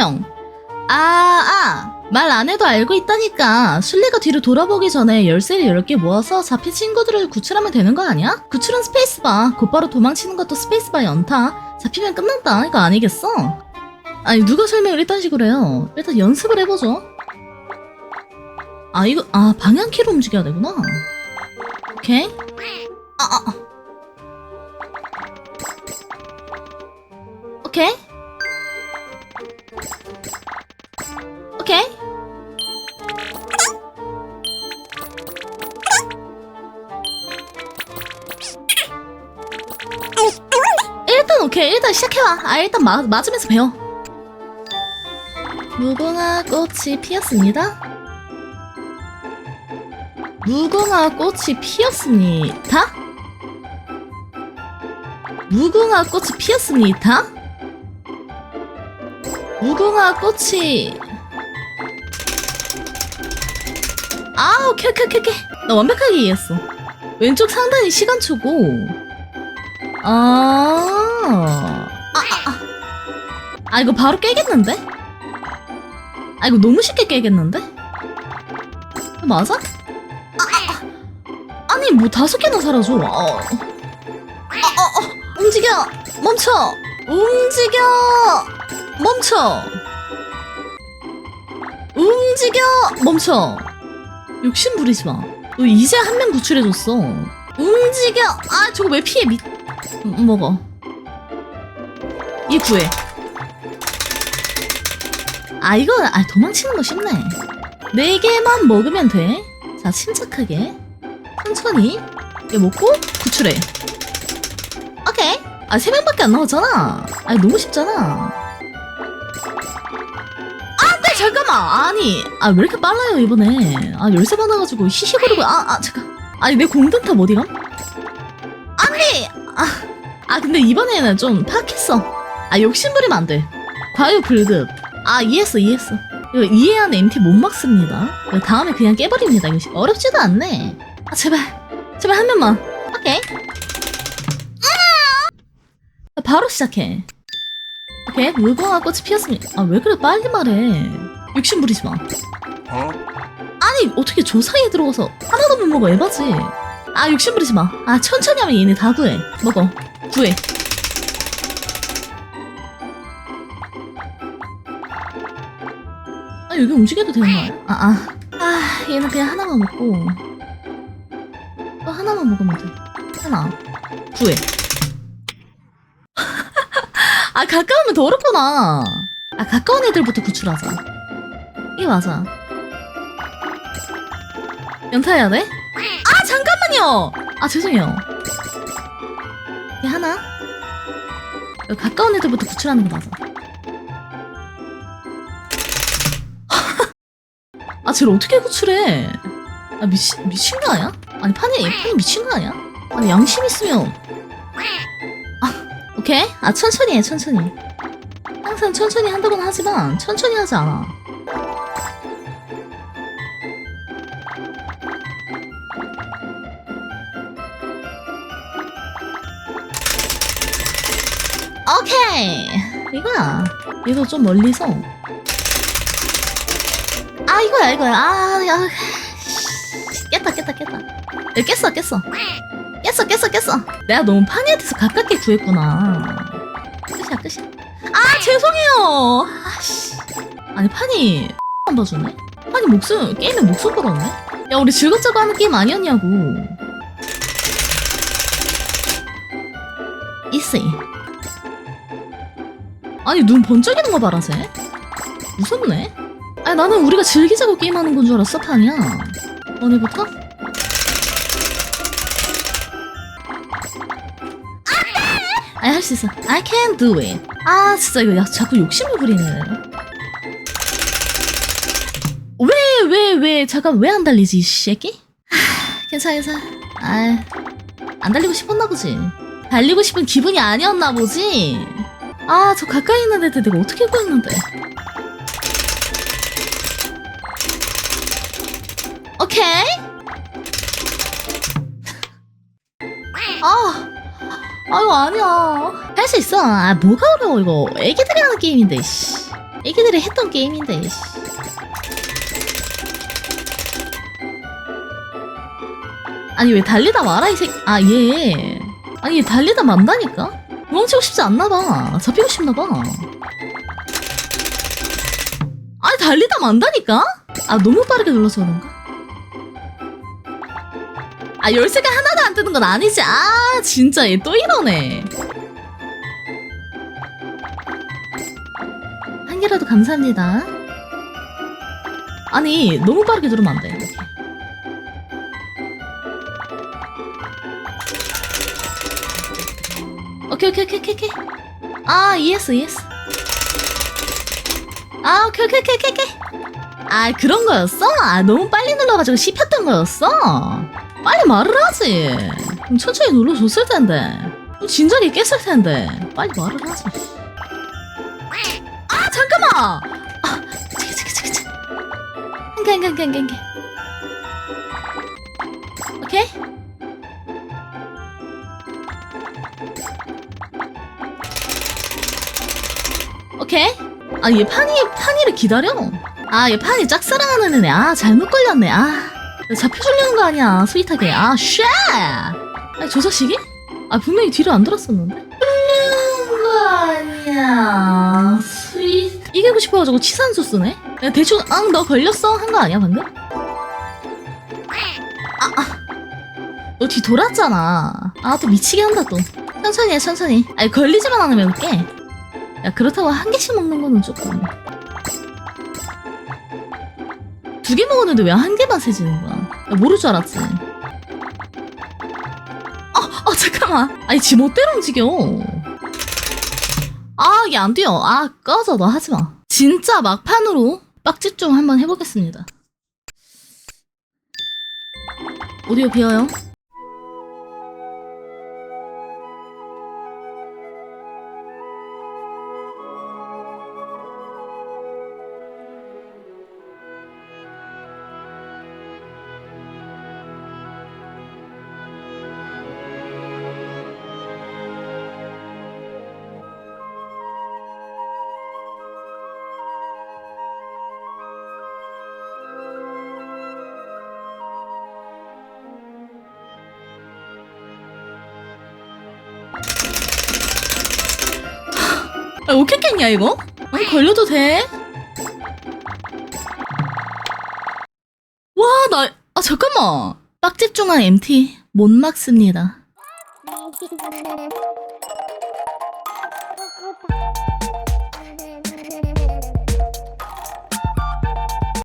설명. 아, 아. 말 안 해도 알고 있다니까. 순리가 뒤로 돌아보기 전에 열쇠를 10개 모아서 잡힌 친구들을 구출하면 되는 거 아니야? 구출은 스페이스바. 곧바로 도망치는 것도 스페이스바 연타. 잡히면 끝난다. 이거 아니겠어? 아니, 누가 설명을 이딴 식으로 해요? 일단 연습을 해보죠. 아, 이거, 아, 방향키로 움직여야 되구나. 오케이. 아, 아, 오케이. 일단 시작해봐. 아, 일단 마, 맞으면서 배워. 무궁화 꽃이 피었습니다. 무궁화 꽃이 피었습니다. 무궁화 꽃이 피었습니다. 무궁화 꽃이 아 오케이 오케이 오케이 나 완벽하게 이해했어 왼쪽 상단이 시간초고 아, 아, 아, 아. 아 이거 바로 깨겠는데? 아 이거 너무 쉽게 깨겠는데? 맞아? 아, 아, 아. 아니 뭐 다섯 개나 사라져 어. 어, 어, 어. 움직여 멈춰 움직여 멈춰 움직여 멈춰 욕심 부리지 마. 너 이제 한 명 구출해줬어. 움직여. 아 저거 왜 피해 미. 음, 먹어. 얘 구해. 아 이거 아 도망치는 거 쉽네. 네 개만 먹으면 돼. 자 침착하게 천천히 얘 먹고 구출해. 오케이. 아 세 명밖에 안 남았잖아. 아 너무 쉽잖아. 네, 잠깐만. 아니, 아, 왜 이렇게 빨라요, 이번에. 아, 열쇠 받아가지고 히히거리고, 아, 아, 잠깐. 아니, 내 공든탑 어디감? 아니! 아, 아, 근데 이번에는 좀 파악했어. 아, 욕심부리면 안 돼. 과유 불급. 아, 이해했어, 이해했어. 이거 이해한 MT 못 막습니다. 이거 다음에 그냥 깨버립니다. 이거 어렵지도 않네. 아, 제발. 제발 한 명만. 오케이. 아! 바로 시작해. 오케이, 무궁화 꽃이 피었습니다. 아, 왜 그래, 빨리 말해. 욕심 부리지 마. 아니, 어떻게 저 사이에 들어가서 하나도 못 먹어, 에바지. 아, 욕심 부리지 마. 아, 천천히 하면 얘네 다 구해. 먹어. 구해. 아, 여기 움직여도 되는 거야? 아, 아. 아, 얘는 그냥 하나만 먹고. 또 하나만 먹으면 돼. 하나. 구해. 아 가까우면 더 어렵구나. 아 가까운 애들부터 구출하자. 이게 맞아. 연타해야 돼? 아 잠깐만요. 아 죄송해요. 이게 하나. 가까운 애들부터 구출하는 게 맞아. 아 쟤를 어떻게 구출해? 아 미친 미친 거 아니야? 아니 판이 판이 미친 거 아니야? 아니 양심 있으면 오케이? 아 천천히 해 천천히 항상 천천히 한다고는 하지만 천천히 하지 않아 오케이 이거야 이거 좀 멀리서 아 이거야 이거야. 아야. 깼다 깼다 깼다. 야, 깼어 깼어. 깼어 깼어 깼어. 내가 너무 파니한테서 가깝게 구했구나. 끝이야 끝이야. 아 죄송해요. 아씨. 아니 파니. 안 봐주네. 파니 목숨 게임에 목숨 걸었네? 야 우리 즐겁자고 하는 게임 아니었냐고. 이씨. 아니 눈 번쩍이는 거 봐라 쟤 무섭네 아니 나는 우리가 즐기자고 게임하는 건 줄 알았어 파니야 너네부터? 아니 할수 있어. I can do it. 아 진짜 이거 야, 자꾸 욕심을 부리네. 왜왜 왜 잠깐 왜 안 달리지 이 새끼? 하, 괜찮아 괜찮아. 아안 달리고 싶었나 보지. 달리고 싶은 기분이 아니었나 보지. 아 저 가까이 있는 애들 내가 어떻게 구했는데. 오케이. 아. 아유 아니야 할 수 있어 아 뭐가 어려워 이거 애기들이 하는 게임인데 씨 애기들이 했던 게임인데. 씨. 아니 왜 달리다 말아 이 새. 아 얘. 아니 얘 달리다 만다니까. 도망치고 싶지 않나 봐. 잡히고 싶나 봐. 아니 달리다 만다니까. 아 너무 빠르게 눌러서 그런가? 아 열쇠가 하나도 안 뜨는 건 아니지. 아 진짜 얘 또 이러네. 한 개라도 감사합니다. 아니 너무 빠르게 누르면 안 돼. 이렇게. 오케이 오케이 오케이 오케이 오케이. 아 이해했어 이해했어. 아 오케이 오케이 오케이 오케이. 아 그런 거였어? 아 너무 빨리 눌러가지고 씹혔던 거였어? 빨리 말을 하지. 천천히 눌러줬을 텐데. 진작에 깼을 텐데. 빨리 말을 하지. 아 잠깐만. 아 그치 그치 그치. 한개 한개 한개 한 개. 오케이. 오케이. 아, 얘 파니, 파니를 기다려? 아, 얘 파니 짝사랑하는 애네. 아, 잘못 걸렸네. 아, 잡혀주려는 거 아니야. 스윗하게. 아, 쉣! 아니, 저 자식이? 아, 분명히 뒤를 안 돌았었는데? 걸리는 거 아니야. 스윗. 이기고 싶어가지고 치산수 쓰네? 야, 대충, 앙, 너 걸렸어? 한 거 아니야, 방금? 아, 아. 너 뒤 돌았잖아. 아, 또 미치게 한다, 또. 천천히 해, 천천히. 아니, 걸리지만 않으면 올게. 야 그렇다고 한 개씩 먹는 거는 조금 두 개 먹었는데 왜 한 개만 세지는 거야 야, 모를 줄 알았지. 아, 아 잠깐만. 아니 지 멋대로 움직여. 아 이게 안 돼요. 아 꺼져. 너 하지 마. 진짜 막판으로 빡집 좀 한번 해보겠습니다. 오디오 비어요 아, 오겠겠냐 이거? 아니 걸려도 돼? 와, 나, 아, 잠깐만. 빡집중한 MT 못 막습니다.